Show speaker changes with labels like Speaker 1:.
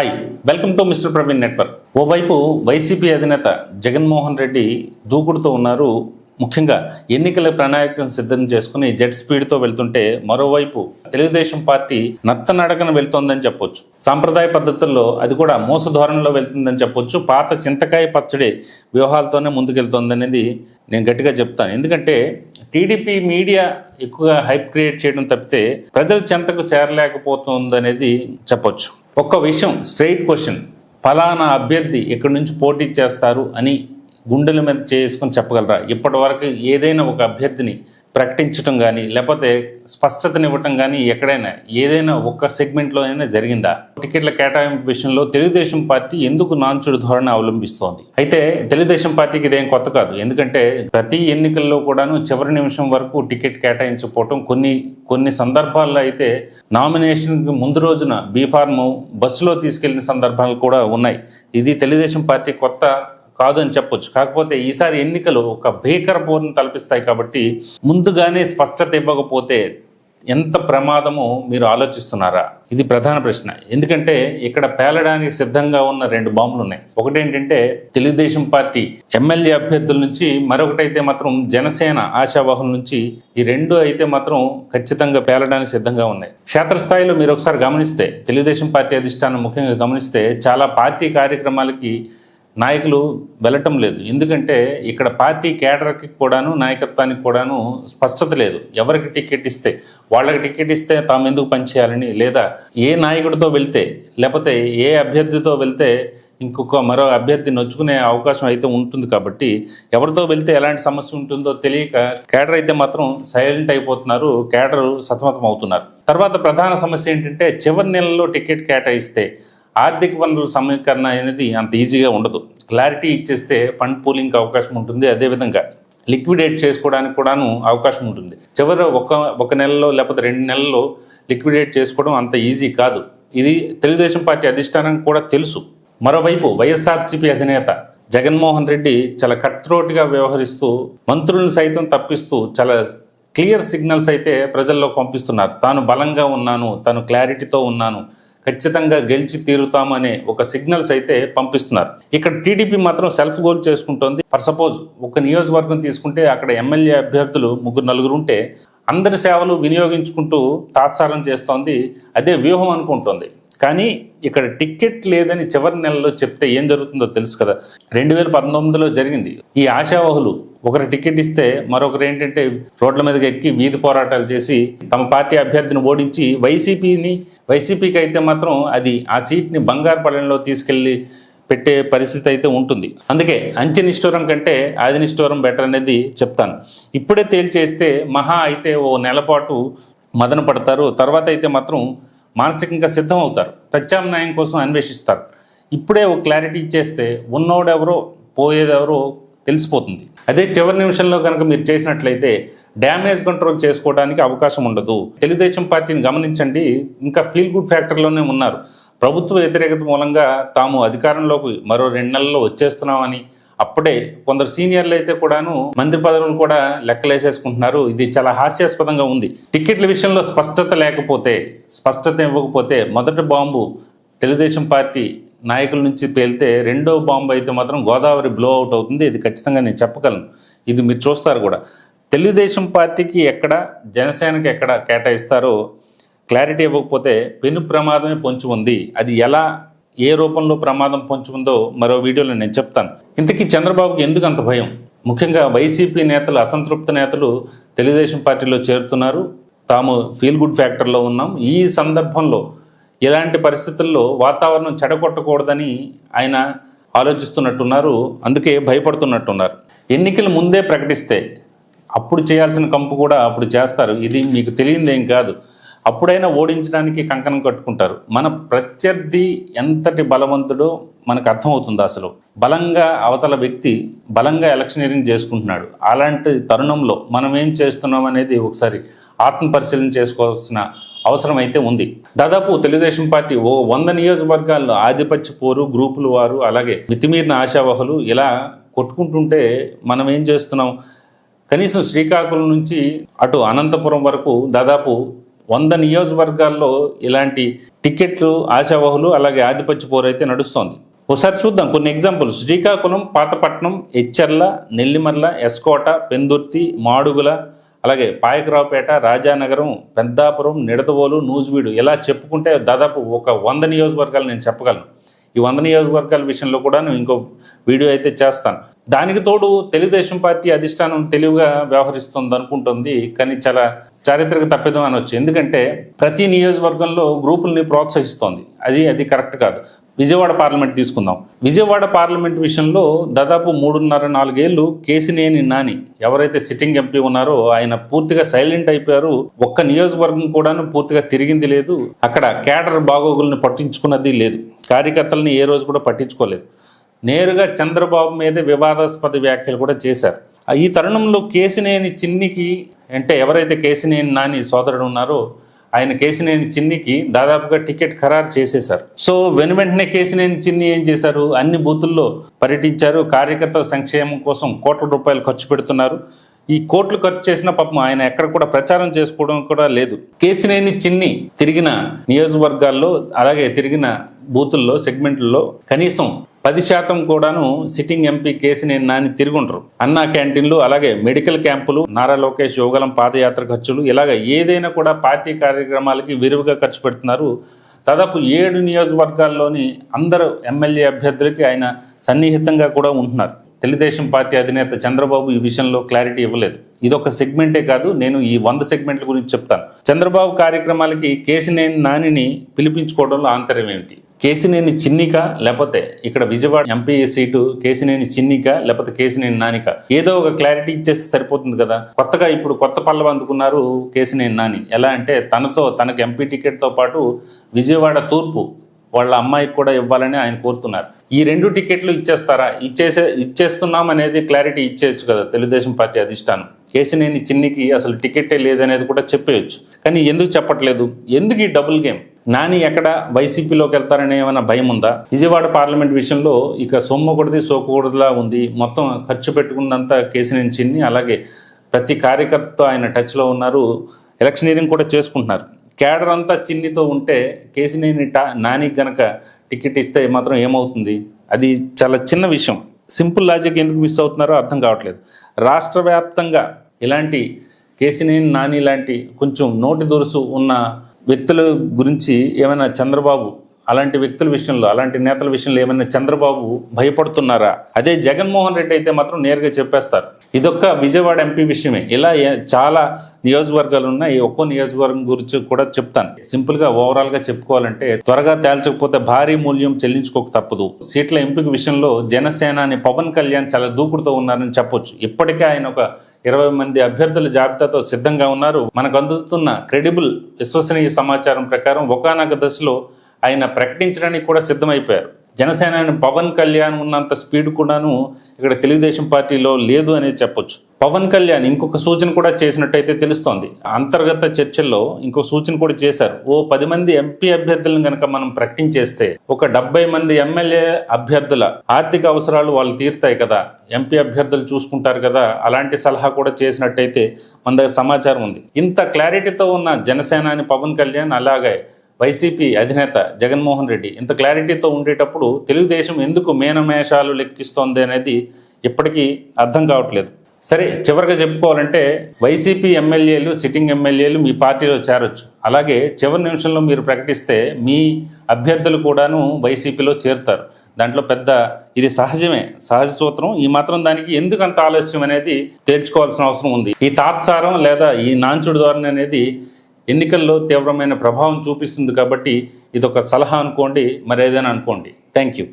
Speaker 1: Hi welcome to mister Praveen network ఓవైపు YCP అధినేత జగన్మోహన్ రెడ్డి దూకుడుతో ఉన్నారు. ముఖ్యంగా ఎన్నికల ప్రణాళికను సిద్ధం చేసుకుని జెట్ స్పీడ్తో వెళ్తుంటే మరోవైపు తెలుగుదేశం పార్టీ నత్తనడకన వెళ్తోందని చెప్పొచ్చు. సాంప్రదాయ పద్ధతుల్లో అది కూడా మోస ధోరణిలో వెళ్తుందని చెప్పొచ్చు. పాత చింతకాయ పచ్చడి వ్యూహాలతోనే ముందుకెళ్తోందనేది నేను గట్టిగా చెప్తాను. ఎందుకంటే టీడీపీ మీడియా ఎక్కువగా హైప్ క్రియేట్ చేయడం తప్పితే ప్రజల చెంతకు చేరలేకపోతుందనేది చెప్పొచ్చు. ఒక్క విషయం స్ట్రైట్ క్వశ్చన్ ఫలానా అభ్యర్థి ఇక్కడి నుంచి పోటీ చేస్తారు అని గుండెల మీద చేసుకొని చెప్పగలరా? ఇప్పటి వరకు ఏదైనా ఒక అభ్యర్థిని ప్రకటించడం కానీ లేకపోతే స్పష్టతనివ్వటం కానీ ఎక్కడైనా ఏదైనా ఒక్క సెగ్మెంట్లో అయినా జరిగిందా? టికెట్ల కేటాయింపు విషయంలో తెలుగుదేశం పార్టీ ఎందుకు నాంచుడు ధోరణి అవలంబిస్తోంది? అయితే తెలుగుదేశం పార్టీకి ఇదేం కొత్త కాదు. ఎందుకంటే ప్రతి ఎన్నికల్లో కూడాను చివరి నిమిషం వరకు టికెట్ కేటాయించకపోవటం కొన్ని కొన్ని సందర్భాల్లో అయితే నామినేషన్కి ముందు రోజున బీఫార్ము బస్సులో తీసుకెళ్ళిన సందర్భాలు కూడా ఉన్నాయి. ఇది తెలుగుదేశం పార్టీ కొత్త కాదు అని చెప్పొచ్చు. కాకపోతే ఈసారి ఎన్నికలు ఒక భీకర పోరును తలపిస్తాయి కాబట్టి ముందుగానే స్పష్టత ఇవ్వకపోతే ఎంత ప్రమాదమో మీరు ఆలోచిస్తున్నారా? ఇది ప్రధాన ప్రశ్న. ఎందుకంటే ఇక్కడ పేలడానికి సిద్ధంగా ఉన్న రెండు బాంబులు ఉన్నాయి. ఒకటి ఏంటంటే తెలుగుదేశం పార్టీ ఎమ్మెల్యే అభ్యర్థుల నుంచి మరొకటైతే మాత్రం జనసేన ఆశావాహుల నుంచి ఈ రెండు అయితే మాత్రం ఖచ్చితంగా పేలడానికి సిద్ధంగా ఉన్నాయి. క్షేత్రస్థాయిలో మీరు ఒకసారి గమనిస్తే తెలుగుదేశం పార్టీ అధిష్టానం ముఖ్యంగా గమనిస్తే చాలా పార్టీ కార్యక్రమాలకి నాయకులు వెళ్ళటం లేదు. ఎందుకంటే ఇక్కడ పార్టీ కేడర్కి కూడాను నాయకత్వానికి కూడాను స్పష్టత లేదు. ఎవరికి టికెట్ ఇస్తే వాళ్ళకి టికెట్ ఇస్తే తాము ఎందుకు పనిచేయాలని లేదా ఏ నాయకుడితో వెళ్తే లేకపోతే ఏ అభ్యర్థితో వెళ్తే ఇంకొక మరో అభ్యర్థి నొచ్చుకునే అవకాశం అయితే ఉంటుంది కాబట్టి ఎవరితో వెళ్తే ఎలాంటి సమస్య ఉంటుందో తెలియక కేడర్ అయితే మాత్రం సైలెంట్ అయిపోతున్నారు. కేడర్ సతమతం అవుతున్నారు తర్వాత ప్రధాన సమస్య ఏంటంటే చివరి నెలలో టికెట్ కేటాయిస్తే ఆర్థిక వనరుల సమీకరణ అనేది అంత ఈజీగా ఉండదు. క్లారిటీ ఇచ్చేస్తే ఫండ్ పూలింగ్కి అవకాశం ఉంటుంది. అదేవిధంగా లిక్విడేట్ చేసుకోవడానికి కూడాను అవకాశం ఉంటుంది. చివరి ఒక ఒక నెలలో లేకపోతే రెండు నెలల్లో లిక్విడేట్ చేసుకోవడం అంత ఈజీ కాదు. ఇది తెలుగుదేశం పార్టీ అధిష్టానానికి కూడా తెలుసు. మరోవైపు వైఎస్ఆర్సీపీ అధినేత జగన్మోహన్ రెడ్డి చాలా కట్ త్రోట్గా వ్యవహరిస్తూ మంత్రులను సైతం తప్పిస్తూ చాలా క్లియర్ సిగ్నల్స్ అయితే ప్రజల్లో పంపిస్తున్నారు. తాను బలంగా ఉన్నాను తాను క్లారిటీతో ఉన్నాను ఖచ్చితంగా గెలిచి తీరుతామనే అనే ఒక సిగ్నల్స్ అయితే పంపిస్తున్నారు. ఇక్కడ టీడీపీ మాత్రం సెల్ఫ్ గోల్ చేసుకుంటోంది. ఫర్ సపోజ్ ఒక నియోజకవర్గం తీసుకుంటే అక్కడ ఎమ్మెల్యే అభ్యర్థులు ముగ్గురు నలుగురు ఉంటే అందరి సేవలు వినియోగించుకుంటూ తాత్సారం చేస్తోంది. అదే వ్యూహం అనుకుంటోంది. కానీ ఇక్కడ టికెట్ లేదని చివరి నెలలో చెప్తే ఏం జరుగుతుందో తెలుసు కదా. రెండు వేల పంతొమ్మిదిలో జరిగింది. ఈ ఆశావహులు ఒకరు టికెట్ ఇస్తే మరొకరు ఏంటంటే రోడ్ల మీదకి ఎక్కి వీధి పోరాటాలు చేసి తమ పార్టీ అభ్యర్థిని ఓడించి వైసీపీని వైసీపీకి అయితే మాత్రం అది ఆ సీట్ని బంగారు పళ్ళెంలో తీసుకెళ్ళి పెట్టే పరిస్థితి అయితే ఉంటుంది. అందుకే అంచె నిష్ఠూరం కంటే ఆది నిష్ఠూరం బెటర్ అనేది చెప్తాను. ఇప్పుడే తేల్చేస్తే మహా అయితే ఓ నెలపాటు మదన పడతారు. తర్వాత అయితే మాత్రం మానసికంగా సిద్ధం అవుతారు ప్రత్యామ్నాయం కోసం అన్వేషిస్తారు. ఇప్పుడే ఒక క్లారిటీ ఇచ్చేస్తే ఉన్నోడెవరో పోయేదెవరో తెలిసిపోతుంది. అదే చివరి నిమిషంలో కనుక మీరు చేసినట్లయితే డ్యామేజ్ కంట్రోల్ చేసుకోవడానికి అవకాశం ఉండదు. తెలుగుదేశం పార్టీని గమనించండి. ఇంకా ఫీల్ గుడ్ ఫ్యాక్టర్లోనే ఉన్నారు. ప్రభుత్వ వ్యతిరేకత మూలంగా తాము అధికారంలోకి మరో రెండు నెలల్లో వచ్చేస్తున్నామని అప్పుడే కొందరు సీనియర్లు అయితే కూడాను మంత్రి పదవులు కూడా లెక్కలేసేసుకుంటున్నారు. ఇది చాలా హాస్యాస్పదంగా ఉంది. టికెట్ల విషయంలో స్పష్టత లేకపోతే స్పష్టత ఇవ్వకపోతే మొదటి బాంబు తెలుగుదేశం పార్టీ నాయకుల నుంచి పేలితే రెండో బాంబు అయితే మాత్రం గోదావరి బ్లో అవుట్ అవుతుంది. ఇది ఖచ్చితంగా నేను చెప్పగలను. ఇది మీరు చూస్తారు కూడా. తెలుగుదేశం పార్టీకి ఎక్కడ జనసేనకి ఎక్కడ కేటాయిస్తారో క్లారిటీ ఇవ్వకపోతే పెను ప్రమాదమే పొంచి ఉంది. అది ఎలా ఏ రూపంలో ప్రమాదం పొంచి ఉందో మరో వీడియోలో నేను చెప్తాను. ఇంతకీ చంద్రబాబుకి ఎందుకు అంత భయం? ముఖ్యంగా వైసీపీ నేతలు అసంతృప్త నేతలు తెలుగుదేశం పార్టీలో చేరుతున్నారు. తాము ఫీల్ గుడ్ ఫ్యాక్టర్లో ఉన్నాం. ఈ సందర్భంలో ఇలాంటి పరిస్థితుల్లో వాతావరణం చెడగొట్టకూడదని ఆయన ఆలోచిస్తున్నట్టున్నారు. అందుకే భయపడుతున్నట్టున్నారు. ఎన్నికలు ముందే ప్రకటిస్తే అప్పుడు చేయాల్సిన కంపు కూడా అప్పుడు చేస్తారు. ఇది మీకు తెలియదేం కాదు. అప్పుడైనా ఓడించడానికి కంకణం కట్టుకుంటారు. మన ప్రత్యర్థి ఎంతటి బలవంతుడో మనకు అర్థమవుతుంది అసలు. బలంగా అవతల వ్యక్తి బలంగా ఎలక్షనీరింగ్ చేసుకుంటున్నాడు. అలాంటి తరుణంలో మనం ఏం చేస్తున్నాం అనేది ఒకసారి ఆత్మ పరిశీలన చేసుకోవాల్సిన అవసరం అయితే ఉంది. దాదాపు తెలుగుదేశం పార్టీ ఓ వంద నియోజకవర్గాల్లో ఆధిపత్య పోరు గ్రూపులు వారు అలాగే మితిమీరిన ఆశావహులు ఇలా కొట్టుకుంటుంటే మనం ఏం చేస్తున్నాం? కనీసం శ్రీకాకుళం నుంచి అటు అనంతపురం వరకు దాదాపు వంద నియోజకవర్గాల్లో ఇలాంటి టికెట్లు ఆశావహులు అలాగే ఆధిపత్య పోరు అయితే నడుస్తోంది. ఒకసారి చూద్దాం. కొన్ని ఎగ్జాంపుల్స్. శ్రీకాకుళం పాతపట్నం ఎచ్చెర్ల నెల్లిమర్ల ఎస్కోట పెందుర్తి మాడుగుల అలాగే పాయకరావుపేట రాజానగరం పెద్దాపురం నిడదవోలు నూజివీడు. ఇలా చెప్పుకుంటే దాదాపు ఒక వంద నియోజకవర్గాలు నేను చెప్పగలను. ఈ వంద నియోజకవర్గాల విషయంలో కూడా నేను ఇంకో వీడియో అయితే చేస్తాను. దానికి తోడు తెలుగుదేశం పార్టీ అధిష్టానం తెలివిగా వ్యవహరిస్తుంది అనుకుంటుంది కానీ చాలా చారిత్రక తప్పిదం అనొచ్చు ఎందుకంటే ప్రతి నియోజకవర్గంలో గ్రూపుల్ని ప్రోత్సహిస్తోంది. అది అది కరెక్ట్ కాదు. విజయవాడ పార్లమెంట్ తీసుకుందాం. విజయవాడ పార్లమెంట్ విషయంలో దాదాపు మూడున్నర నాలుగేళ్ళు కేసినేని నాని ఎవరైతే సిట్టింగ్ ఎంపీ ఉన్నారో ఆయన పూర్తిగా సైలెంట్ అయిపోయారు. ఒక్క నియోజకవర్గం కూడాను పూర్తిగా తిరిగింది లేదు. అక్కడ కేడర్ బాగోగుల్ని పట్టించుకున్నది లేదు. కార్యకర్తలని ఏ రోజు కూడా పట్టించుకోలేదు. నేరుగా చంద్రబాబు మీద వివాదాస్పద వ్యాఖ్యలు కూడా చేశారు. ఆ ఈ తరుణంలో కేసినేని చిన్నికి అంటే ఎవరైతే కేసినేని నాని సోదరుడు ఉన్నారో ఆయన కేసినేని చిన్నికి దాదాపుగా టికెట్ ఖరారు చేసేశారు. సో వెను వెంటనే కేసినేని చిన్ని ఏం చేశారు? అన్ని బూతుల్లో పర్యటించారు. కార్యకర్తల సంక్షేమం కోసం కోట్ల రూపాయలు ఖర్చు పెడుతున్నారు. ఈ కోట్లు ఖర్చు చేసిన పాపం ఆయన ఎక్కడ కూడా ప్రచారం చేసుకోవడం కూడా లేదు. కేసినేని చిన్ని తిరిగిన నియోజకవర్గాల్లో అలాగే తిరిగిన బూతుల్లో సెగ్మెంట్లలో కనీసం పది శాతం కూడాను సిట్టింగ్ ఎంపీ కేసినేని నాని తిరుగుంటారు అన్నా క్యాంటీన్లు అలాగే మెడికల్ క్యాంపులు నారా లోకేష్ యోగలం పాదయాత్ర ఖర్చులు ఇలాగ ఏదైనా కూడా పార్టీ కార్యక్రమాలకి విరివిగా ఖర్చు పెడుతున్నారు. దాదాపు ఏడు నియోజకవర్గాల్లోని అందరు ఎమ్మెల్యే అభ్యర్థులకి ఆయన సన్నిహితంగా కూడా ఉంటున్నారు. తెలుగుదేశం పార్టీ అధినేత చంద్రబాబు ఈ విషయంలో క్లారిటీ ఇవ్వలేదు. ఇదొక సెగ్మెంటే కాదు నేను ఈ వంద సెగ్మెంట్ల గురించి చెప్తాను. చంద్రబాబు కార్యక్రమాలకి కేసినేని నానిని పిలిపించుకోవడంలో ఆంతర్యం ఏమిటి కేసినేని చిన్నిక లేకపోతే ఇక్కడ విజయవాడ ఎంపీ సీటు కేసినేని చిన్నిక లేకపోతే కేసినేని నానిక. ఏదో ఒక క్లారిటీ ఇచ్చేస్తే సరిపోతుంది కదా. కొత్తగా ఇప్పుడు కొత్త పల్లవ అందుకున్నారు కేసినేని నాని. ఎలా అంటే తనతో తనకు ఎంపీ టికెట్తో పాటు విజయవాడ తూర్పు వాళ్ళ అమ్మాయికి కూడా ఇవ్వాలని ఆయన కోరుతున్నారు. ఈ రెండు టికెట్లు ఇచ్చేస్తారా? ఇచ్చేసే ఇచ్చేస్తున్నాం అనేది క్లారిటీ ఇచ్చేయచ్చు కదా తెలుగుదేశం పార్టీ అధిష్టానం. కేసినేని చిన్నికి అసలు టికెటే లేదనేది కూడా చెప్పేయచ్చు. కానీ ఎందుకు చెప్పట్లేదు? ఎందుకు ఈ డబుల్ గేమ్? నాని ఎక్కడ వైసీపీలోకి వెళ్తారనే ఏమైనా భయం ఉందా? విజయవాడ పార్లమెంట్ విషయంలో ఇక సొమ్మకూడది సోకూడదులా ఉంది. మొత్తం ఖర్చు పెట్టుకున్నంత కేసినేని చిన్ని అలాగే ప్రతి కార్యకర్తతో ఆయన టచ్లో ఉన్నారు. ఎలక్షనీరింగ్ కూడా చేసుకుంటున్నారు. కేడర్ అంతా చిన్నితో ఉంటే కేసినేని టా నానికి గనక టికెట్ ఇస్తే మాత్రం ఏమవుతుంది? అది చాలా చిన్న విషయం. సింపుల్ లాజిక్ ఎందుకు మిస్ అవుతున్నారో అర్థం కావట్లేదు. రాష్ట్ర వ్యాప్తంగా ఇలాంటి కేసినేని నాని లాంటి కొంచెం నోటి దురుసు ఉన్న వ్యక్తుల గురించి ఏమైనా చంద్రబాబు అలాంటి వ్యక్తుల విషయంలో అలాంటి నేతల విషయంలో ఏమైనా చంద్రబాబు భయపడుతున్నారా? అదే జగన్మోహన్ రెడ్డి అయితే మాత్రం నేరుగా చెప్పేస్తారు. ఇదొక్క విజయవాడ ఎంపీ విషయమే. ఇలా చాలా నియోజకవర్గాలు ఉన్నాయి ఒక్కో నియోజకవర్గం గురించి కూడా చెప్తాను. సింపుల్గా ఓవరాల్గా ఓవరాల్గా చెప్పుకోవాలంటే త్వరగా తేల్చకపోతే భారీ మూల్యం చెల్లించుకోక తప్పదు. సీట్ల ఎంపిక విషయంలో జనసేనాని పవన్ కళ్యాణ్ చాలా దూకుడుతో ఉన్నారని చెప్పొచ్చు. ఇప్పటికే ఆయన ఒక ఇరవై మంది అభ్యర్థుల జాబితాతో సిద్ధంగా ఉన్నారు. మనకు అందుతున్న క్రెడిబుల్ విశ్వసనీయ సమాచారం ప్రకారం ఒకనొక దశలో ఆయన ప్రకటించడానికి కూడా సిద్ధమైపోయారు. జనసేనని పవన్ కళ్యాణ్ ఉన్నంత స్పీడ్ కూడాను ఇక్కడ తెలుగుదేశం పార్టీలో లేదు అనేది చెప్పొచ్చు. పవన్ కళ్యాణ్ ఇంకొక సూచన కూడా చేసినట్టయితే తెలుస్తోంది. అంతర్గత చర్చల్లో ఇంకో సూచన కూడా చేశారు. ఓ పది మంది ఎంపీ అభ్యర్థులను కనుక మనం ప్రకటించేస్తే ఒక డెబ్బై మంది ఎమ్మెల్యే అభ్యర్థుల ఆర్థిక అవసరాలు వాళ్ళు తీరుతాయి కదా. ఎంపీ అభ్యర్థులు చూసుకుంటారు కదా. అలాంటి సలహా కూడా చేసినట్టయితే మన దగ్గర సమాచారం ఉంది. ఇంత క్లారిటీతో ఉన్న జనసేనాని పవన్ కళ్యాణ్ అలాగే వైసీపీ అధినేత జగన్మోహన్ రెడ్డి ఇంత క్లారిటీతో ఉండేటప్పుడు తెలుగుదేశం ఎందుకు మేనమేషాలు లెక్కిస్తోంది అనేది ఇప్పటికీ అర్థం కావట్లేదు. సరే చివరిగా చెప్పుకోవాలంటే వైసీపీ ఎమ్మెల్యేలు సిట్టింగ్ ఎమ్మెల్యేలు మీ పార్టీలో చేరొచ్చు. అలాగే చివరి నిమిషంలో మీరు ప్రకటిస్తే మీ అభ్యర్థులు కూడాను వైసీపీలో చేరుతారు. దాంట్లో పెద్ద ఇది సహజమే సహజ సూత్రం. ఈ మాత్రం దానికి ఎందుకు అంత ఆలస్యం అనేది తేల్చుకోవాల్సిన అవసరం ఉంది. ఈ తాత్సారం లేదా ఈ నాంచుడు ధోరణి అనేది ఎన్నికల్లో తీవ్రమైన ప్రభావం చూపిస్తుంది కాబట్టి ఇదొక సలహా అనుకోండి మరేదైనా అనుకోండి. Thank you